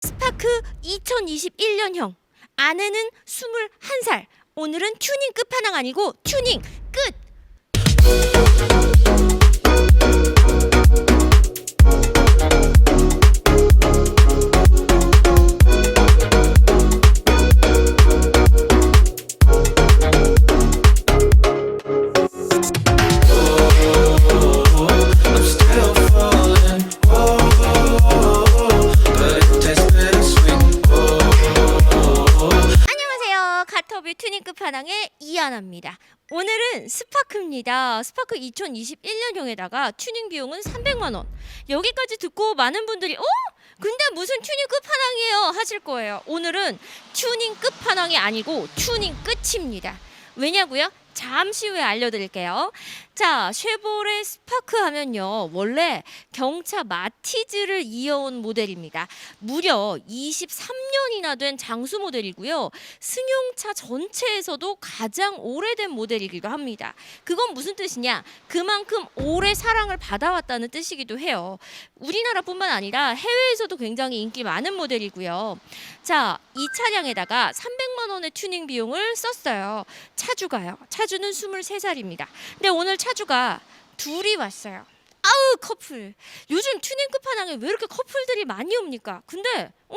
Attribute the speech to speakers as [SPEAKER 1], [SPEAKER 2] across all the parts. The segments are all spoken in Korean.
[SPEAKER 1] 스파크 2021년형. 아내는 21살. 오늘은 튜닝 끝판왕 아니고 튜닝 끝 스파크입니다 스파크 2021년형에다가 튜닝 비용은 300만 원 여기까지 듣고 많은 분들이 어? 근데 무슨 튜닝 끝판왕이에요 하실 거예요 오늘은 튜닝 끝판왕이 아니고 튜닝 끝입니다 왜냐고요? 잠시 후에 알려드릴게요. 자, 쉐보레 스파크 하면요. 원래 경차 마티즈를 이어온 모델입니다. 무려 23년 이나 된 장수 모델이고요. 승용차 전체에서도 가장 오래된 모델이기도 합니다. 그건 무슨 뜻이냐? 그만큼 오래 사랑을 받아왔다는 뜻이기도 해요. 우리나라뿐만 아니라 해외에서도 굉장히 인기 많은 모델이고요. 자, 이 차량에다가 300만 원의 튜닝 비용을 썼어요. 차주가요. 차주는 23살입니다. 근데 오늘 차주가 둘이 왔어요. 아우 커플. 요즘 튜닝 끝판왕에 왜 이렇게 커플들이 많이 옵니까? 근데 어?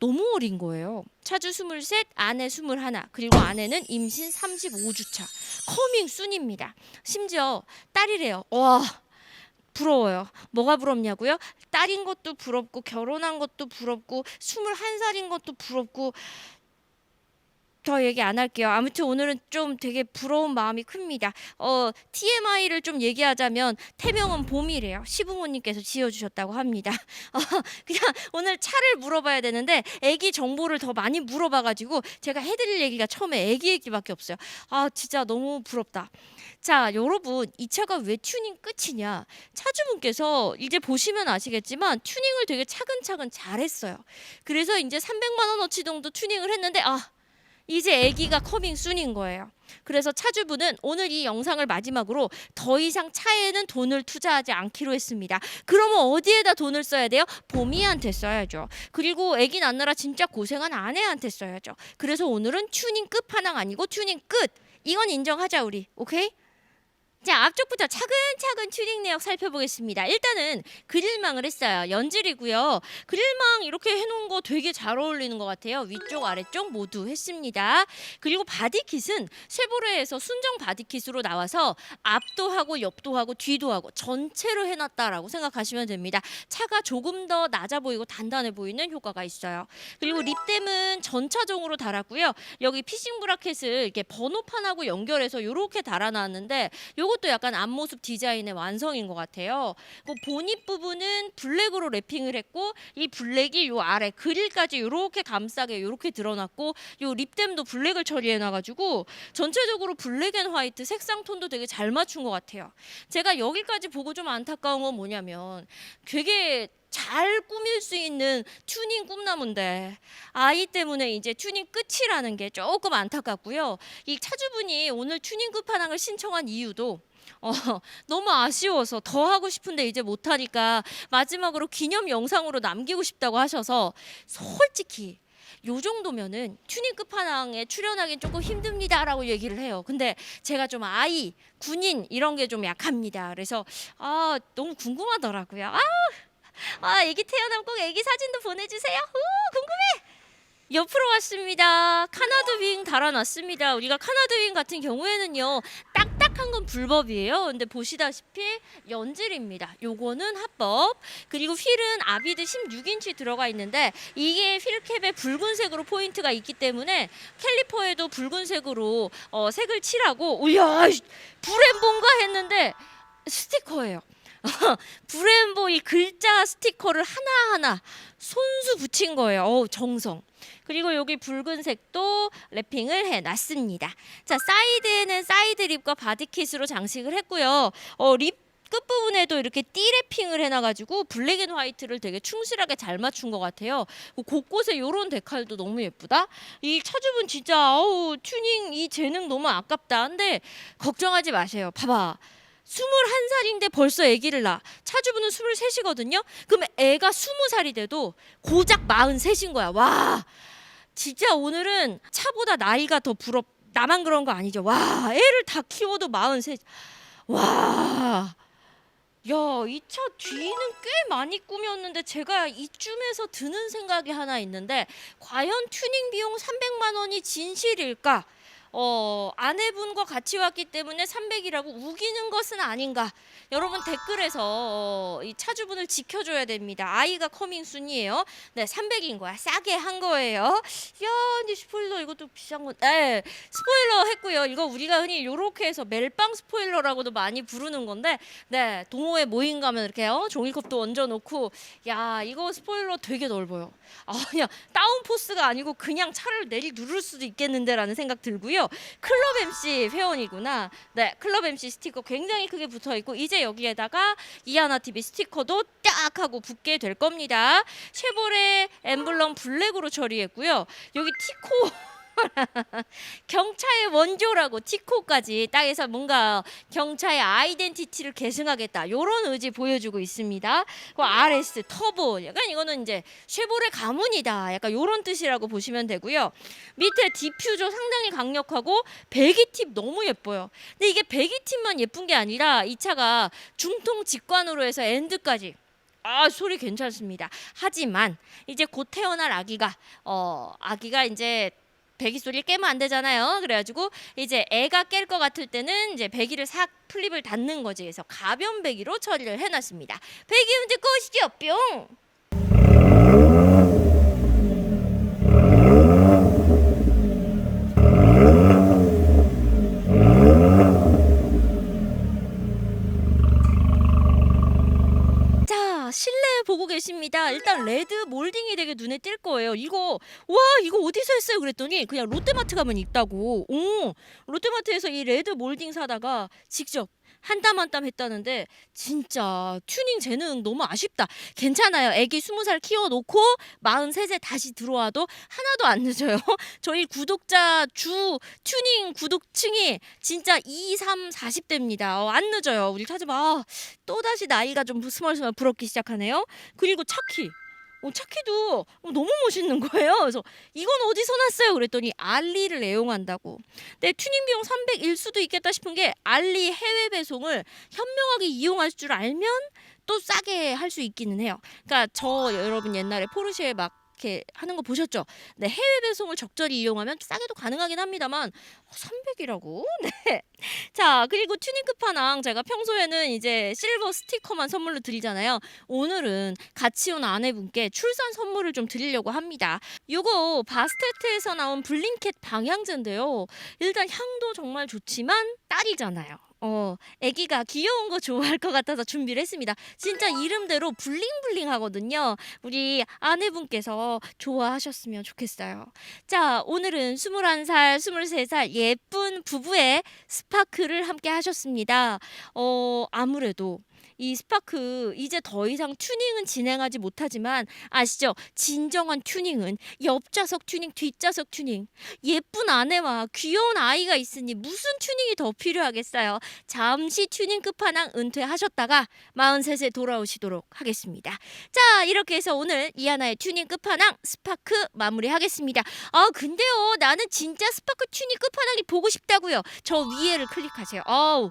[SPEAKER 1] 너무 어린 거예요. 차주 23, 아내 21, 그리고 아내는 임신 35주차. 커밍 순입니다. 심지어 딸이래요. 와. 부러워요. 뭐가 부럽냐고요? 딸인 것도 부럽고 결혼한 것도 부럽고 21살인 것도 부럽고 더 얘기 안 할게요. 아무튼 오늘은 좀 되게 부러운 마음이 큽니다. 어, TMI를 좀 얘기하자면 태명은 봄이래요. 시부모님께서 지어주셨다고 합니다. 어, 그냥 오늘 차를 물어봐야 되는데 애기 정보를 더 많이 물어봐가지고 제가 해드릴 얘기가 처음에 애기 얘기밖에 없어요. 아 진짜 너무 부럽다. 자 여러분 이 차가 왜 튜닝 끝이냐? 차주분께서 이제 보시면 아시겠지만 튜닝을 되게 차근차근 잘했어요. 그래서 이제 300만 원어치 정도 튜닝을 했는데 아 이제 아기가 커밍 순인 거예요. 그래서 차주분은 오늘 이 영상을 마지막으로 더 이상 차에는 돈을 투자하지 않기로 했습니다. 그러면 어디에다 돈을 써야 돼요? 보미한테 써야죠. 그리고 아기 낳느라 진짜 고생한 아내한테 써야죠. 그래서 오늘은 튜닝 끝판왕 아니고 튜닝 끝. 이건 인정하자 우리. 오케이? 자 앞쪽부터 차근차근 튜닝 내역 살펴보겠습니다. 일단은 그릴망을 했어요. 연질이고요. 그릴망 이렇게 해놓은 거 되게 잘 어울리는 것 같아요. 위쪽 아래쪽 모두 했습니다. 그리고 바디킷은 쉐보레에서 순정 바디킷으로 나와서 앞도 하고 옆도 하고 뒤도 하고 전체로 해놨다라고 생각하시면 됩니다. 차가 조금 더 낮아 보이고 단단해 보이는 효과가 있어요. 그리고 립댐은 전차종으로 달았고요. 여기 피싱 브라켓을 이렇게 번호판하고 연결해서 이렇게 달아놨는데 요 것도 약간 앞모습 디자인의 완성인 것 같아요. 그 보닛 부분은 블랙으로 랩핑을 했고 이 블랙이 요 아래 그릴까지 이렇게 감싸게 이렇게 드러났고 요 립댐도 블랙을 처리해놔가지고 전체적으로 블랙 앤 화이트 색상 톤도 되게 잘 맞춘 것 같아요. 제가 여기까지 보고 좀 안타까운 건 뭐냐면 되게 잘 꾸밀 수 있는 튜닝 꿈나무인데 아이 때문에 이제 튜닝 끝이라는 게 조금 안타깝고요. 이 차주분이 오늘 튜닝 끝판왕을 신청한 이유도 어, 너무 아쉬워서 더 하고 싶은데 이제 못 하니까 마지막으로 기념 영상으로 남기고 싶다고 하셔서 솔직히 요 정도면은 튜닝 끝판왕에 출연하기는 조금 힘듭니다라고 얘기를 해요. 근데 제가 좀 아이, 군인 이런 게 좀 약합니다. 그래서 아 너무 궁금하더라고요. 아, 아 애기 태어나면 꼭 애기 사진도 보내주세요. 우 궁금해. 옆으로 왔습니다. 카나드 윙 달아놨습니다. 우리가 카나드 윙 같은 경우에는요 딱딱한 건 불법이에요. 근데 보시다시피 연질입니다. 요거는 합법. 그리고 휠은 아비드 16인치 들어가 있는데 이게 휠캡에 붉은색으로 포인트가 있기 때문에 캘리퍼에도 붉은색으로 어, 색을 칠하고 우야 브렘본가 했는데 스티커예요. 브렘보 이 글자 스티커를 하나하나 손수 붙인 거예요. 어우, 정성. 그리고 여기 붉은색도 랩핑을 해놨습니다. 자, 사이드에는 사이드 립과 바디킷으로 장식을 했고요. 어, 립 끝부분에도 이렇게 띠 랩핑을 해놔가지고 블랙 앤 화이트를 되게 충실하게 잘 맞춘 것 같아요. 그 곳곳에 요런 데칼도 너무 예쁘다. 이 차주분 진짜 어우 튜닝 이 재능 너무 아깝다. 근데 걱정하지 마세요. 봐봐. 21살인데 벌써 아기를 낳아. 차주분은 23이거든요. 그러면 애가 20살이 돼도 고작 43인 거야. 와. 진짜 오늘은 차보다 나이가 더 부럽. 나만 그런 거 아니죠. 와, 애를 다 키워도 43. 와. 야, 이 차 뒤는 꽤 많이 꾸몄는데 제가 이쯤에서 드는 생각이 하나 있는데 과연 튜닝 비용 300만 원이 진실일까? 어, 아내분과 같이 왔기 때문에 300이라고 우기는 것은 아닌가? 여러분 댓글에서 어, 이 차주분을 지켜줘야 됩니다. 아이가 커밍 순이에요. 네, 300인 거야. 싸게 한 거예요. 야, 근데 스포일러 이것도 비싼 건. 네, 스포일러 했고요. 이거 우리가 흔히 요렇게 해서 멜빵 스포일러라고도 많이 부르는 건데, 네, 동호회 모임 가면 이렇게 어, 종이컵도 얹어 놓고, 야, 이거 스포일러 되게 넓어요. 아, 그냥 다운포스가 아니고 그냥 차를 내리 누를 수도 있겠는데라는 생각 들고요. 클럽 MC 회원이구나. 네, 클럽 MC 스티커 굉장히 크게 붙어 있고 이제 여기에다가 이하나 TV 스티커도 딱 하고 붙게 될 겁니다. 쉐보레 엠블럼 블랙으로 처리했고요. 여기 티코 경차의 원조라고 티코까지 딱 해서 뭔가 경차의 아이덴티티를 계승하겠다 이런 의지 보여주고 있습니다. 그 RS 터보 약간 이거는 이제 쉐보레 가문이다 약간 이런 뜻이라고 보시면 되고요. 밑에 디퓨저 상당히 강력하고 배기 팁 너무 예뻐요. 근데 이게 배기 팁만 예쁜 게 아니라 이 차가 중통 직관으로 해서 엔드까지 아 소리 괜찮습니다. 하지만 이제 곧 태어날 아기가 어 아기가 이제 배기 소리를 깨면 안 되잖아요. 그래가지고 이제 애가 깰 것 같을 때는 이제 배기를 싹 플립을 닫는 거지. 그래서 가변 배기로 처리를 해놨습니다. 배기 문제 끝이죠, 뿅. 자 실내 보고 계십니다. 일단 레드 몰딩이 되게 눈에 띌 거예요. 이거 와 이거 어디서 했어요? 그랬더니 그냥 롯데마트 가면 있다고. 오 롯데마트에서 이 레드 몰딩 사다가 직접 한 땀 한 땀 했다는데 진짜 튜닝 재능 너무 아쉽다. 괜찮아요. 애기 스무 살 키워놓고 마흔셋에 다시 들어와도 하나도 안 늦어요. 저희 구독자 주 튜닝 구독층이 진짜 2, 3, 40대입니다. 어, 안 늦어요. 우리 찾아봐. 아, 또다시 나이가 좀 스멀스멀 부럽기 시작하네요. 그리고 차키. 어, 차키도 어, 너무 멋있는 거예요. 그래서 이건 어디서 났어요? 그랬더니 알리를 애용한다고. 근데 튜닝 비용 300일 수도 있겠다 싶은 게 알리 해외 배송을 현명하게 이용할 줄 알면 또 싸게 할 수 있기는 해요. 그러니까 저 여러분 옛날에 포르쉐 막 이렇게 하는 거 보셨죠? 네, 해외 배송을 적절히 이용하면 싸게도 가능하긴 합니다만 300이라고? 네. 자, 그리고 튜닝 끝판왕 제가 평소에는 이제 실버 스티커만 선물로 드리잖아요. 오늘은 같이 온 아내분께 출산 선물을 좀 드리려고 합니다. 요거 바스테트에서 나온 블링켓 방향제인데요. 일단 향도 정말 좋지만 딸이잖아요. 어, 아기가 귀여운 거 좋아할 것 같아서 준비를 했습니다. 진짜 이름대로 블링블링 하거든요. 우리 아내분께서 좋아하셨으면 좋겠어요. 자, 오늘은 21살, 23살 예쁜 부부의 스파크를 함께 하셨습니다. 어, 아무래도 이 스파크 이제 더 이상 튜닝은 진행하지 못하지만 아시죠? 진정한 튜닝은 옆좌석 튜닝, 뒷좌석 튜닝. 예쁜 아내와 귀여운 아이가 있으니 무슨 튜닝이 더 필요하겠어요. 잠시 튜닝 끝판왕 은퇴하셨다가 43세 돌아오시도록 하겠습니다. 자, 이렇게 해서 오늘 이하나의 튜닝 끝판왕 스파크 마무리하겠습니다. 아, 근데요. 나는 진짜 스파크 튜닝 끝판왕이 보고 싶다고요. 저 위에를 클릭하세요. 아우.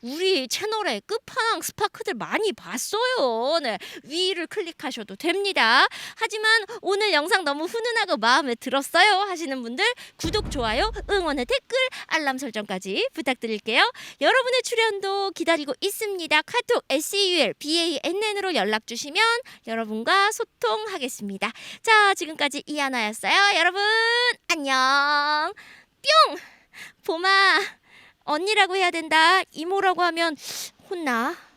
[SPEAKER 1] 우리 채널에 끝판왕 스파크 들 많이 봤어요. 네, 위를 클릭하셔도 됩니다. 하지만 오늘 영상 너무 훈훈하고 마음에 들었어요 하시는 분들 구독, 좋아요, 응원의 댓글, 알람 설정까지 부탁드릴게요. 여러분의 출연도 기다리고 있습니다. 카톡 SEUL BANN으로 연락 주시면 여러분과 소통하겠습니다. 자, 지금까지 이하나였어요. 여러분 안녕. 뿅. 봄아. 언니라고 해야 된다. 이모라고 하면 혼나.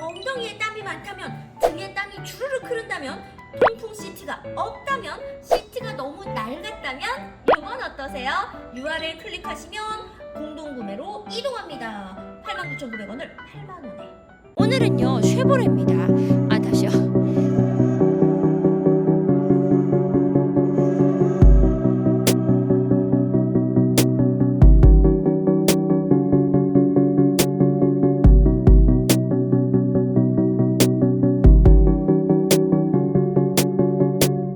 [SPEAKER 1] 엉덩이에 땀이 많다면 등에 땀이 주르륵 흐른다면 통풍 시트가 없다면 시트가 너무 낡았다면 이건 어떠세요? URL 클릭하시면 공동구매로 이동합니다. 89,900원을 8만원에 오늘은요 쉐보레입니다